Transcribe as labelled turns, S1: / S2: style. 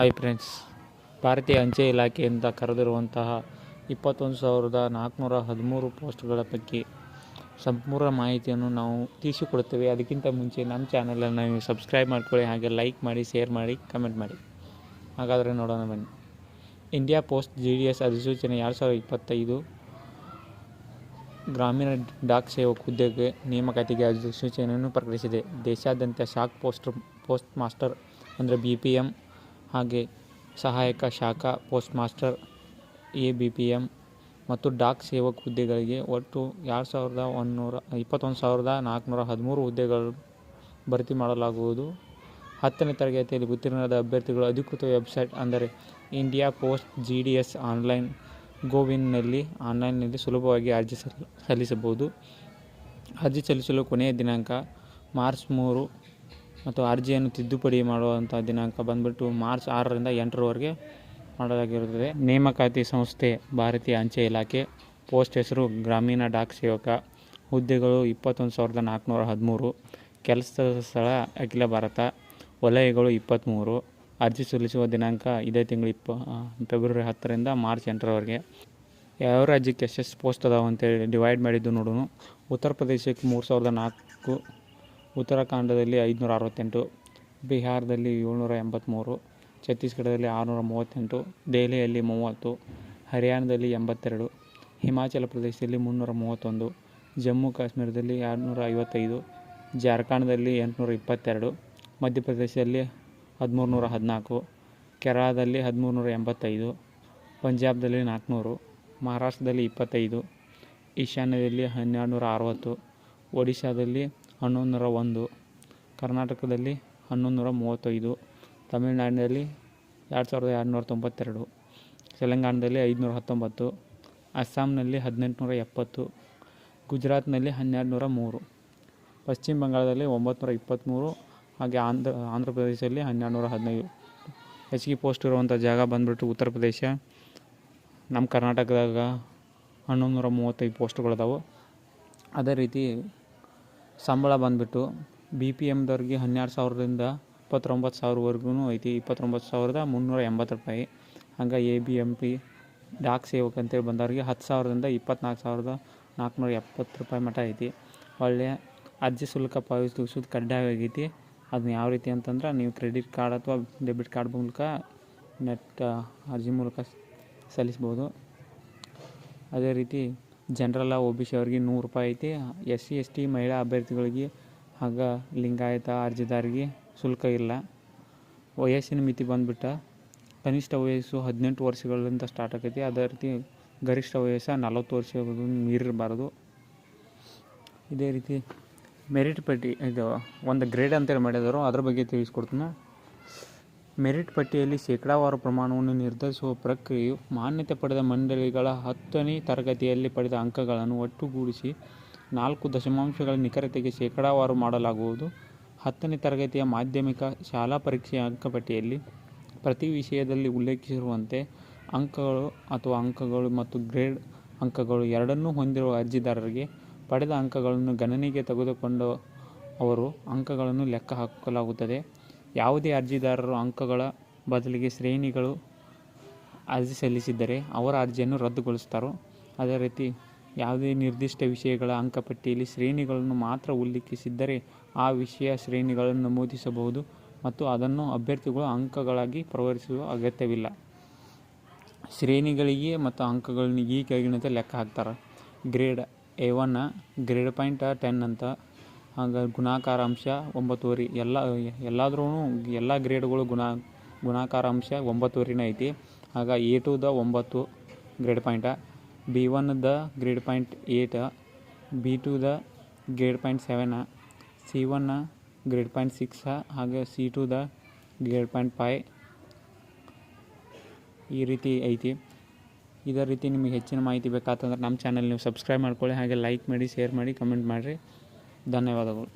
S1: Hi friends ಭಾರತೀಯ ಅಂಚೆ ಇಲಾಖೆಯಿಂದ ಕರೆದಿರುವಂತಹ ಇಪ್ಪತ್ತೊಂದು ಸಾವಿರದ ನಾಲ್ಕುನೂರ ಹದಿಮೂರು ಪೋಸ್ಟ್ಗಳ ಬಗ್ಗೆ ಸಂಪೂರ್ಣ ಮಾಹಿತಿಯನ್ನು ನಾವು ತಿಳಿಸಿಕೊಡುತ್ತೇವೆ. ಅದಕ್ಕಿಂತ ಮುಂಚೆ ನಮ್ಮ ಚಾನಲನ್ನು ನೀವು ಸಬ್ಸ್ಕ್ರೈಬ್ ಮಾಡ್ಕೊಳ್ಳಿ, ಹಾಗೆ ಲೈಕ್ ಮಾಡಿ ಶೇರ್ ಮಾಡಿ ಕಮೆಂಟ್ ಮಾಡಿ. ಹಾಗಾದರೆ ನೋಡೋಣ ಬನ್ನಿ. India Post G D S ಅಧಿಸೂಚನೆ ಎರಡು ಸಾವಿರದ ಇಪ್ಪತ್ತೈದು ಗ್ರಾಮೀಣ ಡಾಕ್ ಸೇವಕ ಹುದ್ದೆಗೆ ನೇಮಕಾತಿಗೆ ಅಧಿಸೂಚನೆಯನ್ನು ಪ್ರಕಟಿಸಿದೆ. ದೇಶಾದ್ಯಂತ ಶಾಕ್ ಪೋಸ್ಟ್ ಪೋಸ್ಟ್ ಮಾಸ್ಟರ್ ಅಂದರೆ ಬಿ ಪಿ ಎಂ ಹಾಗೆ ಸಹಾಯಕ ಶಾಖಾ post master A B P M ಮತ್ತು ಡಾಕ್ ಸೇವಕ ಹುದ್ದೆಗಳಿಗೆ ಒಟ್ಟು ಎರಡು ಸಾವಿರದ ಒಂದುನೂರ, ಇಪ್ಪತ್ತೊಂದು ಸಾವಿರದ ನಾಲ್ಕುನೂರ ಹದಿಮೂರು ಹುದ್ದೆಗಳು ಭರ್ತಿ ಮಾಡಲಾಗುವುದು. ಹತ್ತನೇ ತರಗತಿಯಲ್ಲಿ ಉತ್ತೀರ್ಣರಾದ ಅಭ್ಯರ್ಥಿಗಳು ಅಧಿಕೃತ ವೆಬ್ಸೈಟ್ ಅಂದರೆ India Post G D S online ಗೋವಿನ್ನಲ್ಲಿ ಆನ್ಲೈನ್ನಲ್ಲಿ ಸುಲಭವಾಗಿ ಅರ್ಜಿ ಸಲ್ಲಿಸಬಹುದು. ಅರ್ಜಿ ಸಲ್ಲಿಸಲು ಕೊನೆಯ ದಿನಾಂಕ ಮಾರ್ಚ್ ಮೂರು ಮತ್ತು ಅರ್ಜಿಯನ್ನು ತಿದ್ದುಪಡಿ ಮಾಡುವಂಥ ದಿನಾಂಕ ಬಂದ್ಬಿಟ್ಟು ಮಾರ್ಚ್ ಆರರಿಂದ ಎಂಟರವರೆಗೆ ಮಾಡಲಾಗಿರುತ್ತದೆ. ನೇಮಕಾತಿ ಸಂಸ್ಥೆ ಭಾರತೀಯ ಅಂಚೆ ಇಲಾಖೆ ಪೋಸ್ಟ್ ಹೆಸರು ಗ್ರಾಮೀಣ ಡಾಕ್ ಸೇವಕ. ಹುದ್ದೆಗಳು ಇಪ್ಪತ್ತೊಂದು ಸಾವಿರದ ನಾಲ್ಕುನೂರ ಹದಿಮೂರು. ಕೆಲಸದ ಸ್ಥಳ ಅಖಿಲ ಭಾರತ. ವಲಯಗಳು ಇಪ್ಪತ್ತ್ಮೂರು ಅರ್ಜಿ ಸಲ್ಲಿಸುವ ದಿನಾಂಕ ಇದೇ ತಿಂಗಳು ಇಪ್ಪ ಫೆಬ್ರವರಿ ಹತ್ತರಿಂದ ಮಾರ್ಚ್ ಎಂಟರವರೆಗೆ. ಯಾವ ರಾಜ್ಯಕ್ಕೆ ಎಷ್ಟೆಷ್ಟು ಪೋಸ್ಟ್ ಅದಾವೆ ಅಂತೇಳಿ ಡಿವೈಡ್ ಮಾಡಿದ್ದು ನೋಡೋಣ ಉತ್ತರ ಪ್ರದೇಶಕ್ಕೆ ಮೂರು ಸಾವಿರದ ನಾಲ್ಕು ಉತ್ತರಾಖಂಡದಲ್ಲಿ ಐದುನೂರ ಅರವತ್ತೆಂಟು ಬಿಹಾರದಲ್ಲಿ ಏಳ್ನೂರ ಎಂಬತ್ತ್ಮೂರು ಛತ್ತೀಸ್ಗಢದಲ್ಲಿ ಆರುನೂರ ಮೂವತ್ತೆಂಟು ದೆಹಲಿಯಲ್ಲಿ ಮೂವತ್ತು, ಹರಿಯಾಣದಲ್ಲಿ ಎಂಬತ್ತೆರಡು, ಹಿಮಾಚಲ ಪ್ರದೇಶದಲ್ಲಿ ಮುನ್ನೂರ ಮೂವತ್ತೊಂದು ಜಮ್ಮು ಕಾಶ್ಮೀರದಲ್ಲಿ ಆರುನೂರ ಐವತ್ತೈದು ಜಾರ್ಖಂಡದಲ್ಲಿ ಎಂಟುನೂರ ಇಪ್ಪತ್ತೆರಡು ಮಧ್ಯಪ್ರದೇಶದಲ್ಲಿ ಹದಿಮೂರು ನೂರ ಹದಿನಾಲ್ಕು ಕೇರಳದಲ್ಲಿ ಹದಿಮೂರು ನೂರ ಎಂಬತ್ತೈದು ಪಂಜಾಬ್ದಲ್ಲಿ ನಾಲ್ಕುನೂರು, ಮಹಾರಾಷ್ಟ್ರದಲ್ಲಿ ಇಪ್ಪತ್ತೈದು, ಈಶಾನ್ಯದಲ್ಲಿ ಹನ್ನೆರಡು ನೂರ ಅರವತ್ತು ಒಡಿಶಾದಲ್ಲಿ ಹನ್ನೊಂದು ನೂರ ಒಂದು, ಕರ್ನಾಟಕದಲ್ಲಿ ಹನ್ನೊಂದು ನೂರ ಮೂವತ್ತೈದು, ತಮಿಳುನಾಡಿನಲ್ಲಿ ಎರಡು ಸಾವಿರದ ಎರಡುನೂರ ತೊಂಬತ್ತೆರಡು, ತೆಲಂಗಾಣದಲ್ಲಿ ಐದುನೂರ ಹತ್ತೊಂಬತ್ತು, ಅಸ್ಸಾಂನಲ್ಲಿ ಹದಿನೆಂಟುನೂರ ಎಪ್ಪತ್ತು, ಗುಜರಾತ್ನಲ್ಲಿ ಹನ್ನೆರಡು ನೂರ ಮೂರು, ಪಶ್ಚಿಮ ಬಂಗಾಳದಲ್ಲಿ ಒಂಬತ್ತು ನೂರ ಇಪ್ಪತ್ತ್ಮೂರು ಹಾಗೆ ಆಂಧ್ರ ಆಂಧ್ರ ಪ್ರದೇಶದಲ್ಲಿ ಹನ್ನೆರಡು ನೂರ ಹದಿನೈದು. ಹೆಚ್ಚಿಗೆ ಪೋಸ್ಟ್ ಇರುವಂಥ ಜಾಗ ಬಂದುಬಿಟ್ಟು ಉತ್ತರ ಪ್ರದೇಶ, ನಮ್ಮ ಕರ್ನಾಟಕದಾಗ ಹನ್ನೊಂದು ನೂರ ಮೂವತ್ತೈದು ಪೋಸ್ಟ್ಗಳಿದಾವೆ. ಅದೇ ರೀತಿ ಸಂಬಳ ಬಂದುಬಿಟ್ಟು ಬಿ ಪಿ ಎಮ್ದವ್ರಿಗೆ ಹನ್ನೆರಡು ಸಾವಿರದಿಂದ ಇಪ್ಪತ್ತೊಂಬತ್ತು ಸಾವಿರವರೆಗೂ ಐತಿ. ಇಪ್ಪತ್ತೊಂಬತ್ತು ಸಾವಿರದ ಮುನ್ನೂರ ಎಂಬತ್ತು ರೂಪಾಯಿ. ಹಂಗೆ A B M P Dak Sevak ಅಂತೇಳಿ ಬಂದವ್ರಿಗೆ ಹತ್ತು ಸಾವಿರದಿಂದ ಇಪ್ಪತ್ನಾಲ್ಕು ಸಾವಿರದ ನಾಲ್ಕುನೂರ ಎಪ್ಪತ್ತು ರೂಪಾಯಿ ಮಟ್ಟ ಐತಿ. ಒಳ್ಳೆಯ ಅರ್ಜಿ ಶುಲ್ಕ ಪಾವತಿಸೋದು ಕಡ್ಡಾಯವಾಗೈತಿ ಅದನ್ನ ಯಾವ ರೀತಿ ಅಂತಂದ್ರೆ ನೀವು ಕ್ರೆಡಿಟ್ ಕಾರ್ಡ್ ಅಥವಾ ಡೆಬಿಟ್ ಕಾರ್ಡ್ ಮೂಲಕ ನೆಟ್ ಅರ್ಜಿ ಮೂಲಕ ಸಲ್ಲಿಸ್ಬೋದು. ಅದೇ ರೀತಿ ಜನರಲ್ಲ ಒ ಬಿ ಸಿ ಅವ್ರಿಗೆ ನೂರು ರೂಪಾಯಿ ಐತಿ. ಎಸ್ ಸಿ, ಎಸ್ ಟಿ ಮಹಿಳಾ ಅಭ್ಯರ್ಥಿಗಳಿಗೆ ಹಾಗ ಲಿಂಗಾಯತ ಅರ್ಜಿದಾರಿಗೆ ಶುಲ್ಕ ಇಲ್ಲ. ವಯಸ್ಸಿನ ಮಿತಿ ಬಂದ್ಬಿಟ್ಟ ಕನಿಷ್ಠ ವಯಸ್ಸು ಹದಿನೆಂಟು ವರ್ಷಗಳಿಂದ ಸ್ಟಾರ್ಟ್ ಆಗೈತಿ ಅದೇ ರೀತಿ ಗರಿಷ್ಠ ವಯಸ್ಸು ನಲವತ್ತು ವರ್ಷ ಮೀರಿರಬಾರ್ದು. ಇದೇ ರೀತಿ ಮೆರಿಟ್ ಪಟ್ಟಿ ಇದು ಒಂದು ಗ್ರೇಡ್ ಅಂತೇಳಿ ಮಾಡಿದರು. ಅದ್ರ ಬಗ್ಗೆ ತಿಳಿಸ್ಕೊಡ್ತೀನಿ. ಮೆರಿಟ್ ಪಟ್ಟಿಯಲ್ಲಿ ಶೇಕಡಾವಾರು ಪ್ರಮಾಣವನ್ನು ನಿರ್ಧರಿಸುವ ಪ್ರಕ್ರಿಯೆಯು ಮಾನ್ಯತೆ ಪಡೆದ ಮಂಡಳಿಗಳ ಹತ್ತನೇ ತರಗತಿಯಲ್ಲಿ ಪಡೆದ ಅಂಕಗಳನ್ನು ಒಟ್ಟುಗೂಡಿಸಿ ನಾಲ್ಕು ದಶಮಾಂಶಗಳ ನಿಖರತೆಗೆ ಶೇಕಡಾವಾರು ಮಾಡಲಾಗುವುದು. ಹತ್ತನೇ ತರಗತಿಯ ಮಾಧ್ಯಮಿಕ ಶಾಲಾ ಪರೀಕ್ಷೆಯ ಅಂಕಪಟ್ಟಿಯಲ್ಲಿ ಪ್ರತಿ ವಿಷಯದಲ್ಲಿ ಉಲ್ಲೇಖಿಸಿರುವಂತೆ ಅಂಕಗಳು ಅಥವಾ ಅಂಕಗಳು ಮತ್ತು ಗ್ರೇಡ್ ಅಂಕಗಳು ಎರಡನ್ನೂ ಹೊಂದಿರುವ ಅರ್ಜಿದಾರರಿಗೆ ಪಡೆದ ಅಂಕಗಳನ್ನು ಗಣನೆಗೆ ತೆಗೆದುಕೊಂಡು ಅವರು ಅಂಕಗಳನ್ನು ಲೆಕ್ಕ ಹಾಕಲಾಗುತ್ತದೆ. ಯಾವುದೇ ಅರ್ಜಿದಾರರು ಅಂಕಗಳ ಬದಲಿಗೆ ಶ್ರೇಣಿಗಳು ಅರ್ಜಿ ಸಲ್ಲಿಸಿದ್ದರೆ ಅವರ ಅರ್ಜಿಯನ್ನು ರದ್ದುಗೊಳಿಸ್ತಾರೋ ಅದೇ ರೀತಿ ಯಾವುದೇ ನಿರ್ದಿಷ್ಟ ವಿಷಯಗಳ ಅಂಕಪಟ್ಟಿಯಲ್ಲಿ ಶ್ರೇಣಿಗಳನ್ನು ಮಾತ್ರ ಉಲ್ಲೇಖಿಸಿದ್ದರೆ ಆ ವಿಷಯ ಶ್ರೇಣಿಗಳನ್ನು ನಮೂದಿಸಬಹುದು ಮತ್ತು ಅದನ್ನು ಅಭ್ಯರ್ಥಿಗಳು ಅಂಕಗಳಾಗಿ ಪರಿವರ್ತಿಸುವ ಅಗತ್ಯವಿಲ್ಲ. ಶ್ರೇಣಿಗಳಿಗೆ ಮತ್ತು ಅಂಕಗಳನ್ನು ಈ ಕೆಳಗಿನಂತೆ ಲೆಕ್ಕ ಹಾಕ್ತಾರೆ. Grade A ಒನ್ನ grade point ten ಅಂತ ಹಾಗೆ ಗುಣಾಕಾರ ಅಂಶ ಒಂಬತ್ತುವರೆ ಎಲ್ಲ ಎಲ್ಲಾದ್ರೂ ಎಲ್ಲ ಗ್ರೇಡ್ಗಳು ಗುಣ, ಗುಣಾಕಾರ ಅಂಶ ಒಂಬತ್ತುವರೆನೇ ಐತಿ. ಆಗ ಎ ಟುದ ಒಂಬತ್ತು ಗ್ರೇಡ್ ಪಾಯಿಂಟ ಬಿ ಒನ್ದ ಗ್ರೇಡ್ ಪಾಯಿಂಟ್ ಏಟ ಬಿ ಟುದ grade point seven C ಒನ್ನ grade point six, ಹಾಗೆ ಸಿ ಟುದ ಗ್ರೇಡ್ ಪಾಯಿಂಟ್ ಫೈ ಈ ರೀತಿ ಐತಿ. ಇದೇ ರೀತಿ ನಿಮಗೆ ಹೆಚ್ಚಿನ ಮಾಹಿತಿ ಬೇಕಾತಂದ್ರೆ ನಮ್ಮ ಚಾನಲ್ ನೀವು ಸಬ್ಸ್ಕ್ರೈಬ್ ಮಾಡ್ಕೊಳ್ಳಿ, ಹಾಗೆ ಲೈಕ್ ಮಾಡಿ ಶೇರ್ ಮಾಡಿ ಕಮೆಂಟ್ ಮಾಡಿರಿ. ధన్యవాదములు.